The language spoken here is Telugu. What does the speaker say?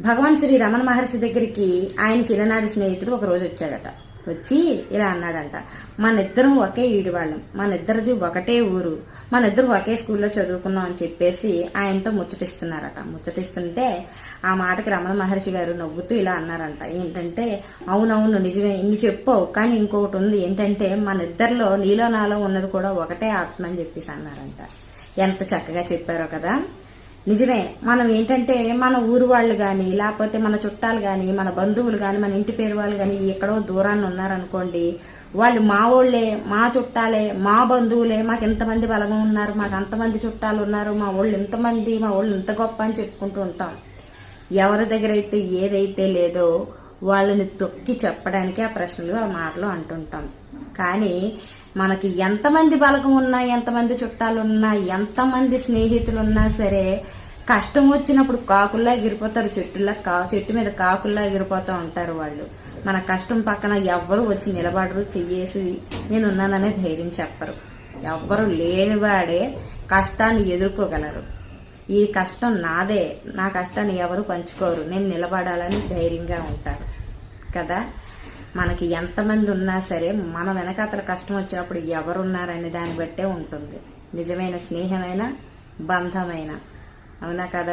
భగవాన్ శ్రీ రమణ మహర్షి దగ్గరికి ఆయన చిన్ననాటి స్నేహితుడు ఒక రోజు వచ్చాడట. వచ్చి ఇలా అన్నాడంట. మన ఇద్దరం ఒకే ఈడు వాళ్ళం మన ఇద్దరిది ఒకటే ఊరు. మన ఇద్దరు ఒకే స్కూల్లో చదువుకున్నాం అని చెప్పేసి ఆయనతో ముచ్చటిస్తున్నారట. ముచ్చటిస్తుంటే ఆ మాటకి రమణ మహర్షి గారు నవ్వుతూ ఇలా అన్నారంట. ఏంటంటే అవునవును నిజమే. ఇన్ని చెప్పావు. కానీ ఇంకొకటి ఉంది. ఏంటంటే మన ఇద్దరిలో నీలో నాలో ఉన్నది కూడా ఒకటే ఆత్మ అని చెప్పేసి అన్నారంట. ఎంత చక్కగా చెప్పారో కదా. నిజమే మనం ఏంటంటే మన ఊరు వాళ్ళు కానీ లేకపోతే మన చుట్టాలు కానీ మన బంధువులు కానీ మన ఇంటి పేరు వాళ్ళు కానీ ఎక్కడో దూరాన్ని ఉన్నారనుకోండి వాళ్ళు మా వాళ్ళే మా చుట్టాలే మా బంధువులే మాకు ఎంతమంది బలగం ఉన్నారు మాకు అంతమంది చుట్టాలు ఉన్నారు మా వాళ్ళు ఇంతమంది మా వాళ్ళు ఇంత గొప్ప అని చెప్పుకుంటూ ఉంటాం. ఎవరి దగ్గర అయితే ఏదైతే లేదో వాళ్ళని తొక్కి చెప్పడానికి ఆ ప్రశ్నలు ఆ మాటలు అంటుంటాం. కానీ మనకి ఎంతమంది బలకం ఉన్నా ఎంతమంది చుట్టాలు ఉన్నా ఎంతమంది స్నేహితులు ఉన్నా సరే కష్టం వచ్చినప్పుడు కాకుల్లా ఎగిరిపోతారు చెట్టులా కా చెట్టు మీద కాకుల్లా ఎగిరిపోతూ ఉంటారు వాళ్ళు. మన కష్టం పక్కన ఎవ్వరు వచ్చి నిలబడరు చెయ్యేసి నేనున్నాననే ధైర్యం చెప్పరు. ఎవ్వరు లేనివాడే కష్టాన్ని ఎదుర్కోగలరు. ఈ కష్టం నాదే నా కష్టాన్ని ఎవరు పంచుకోరు. నేను నిలబడాలని ధైర్యంగా ఉంటారు కదా? మనకి ఎంతమంది ఉన్నా సరే మన వెనకాతల కష్టం వచ్చినప్పుడు ఎవరున్నారనే దాన్ని బట్టే ఉంటుంది. నిజమైన స్నేహమైన బంధమైన అవునా కదా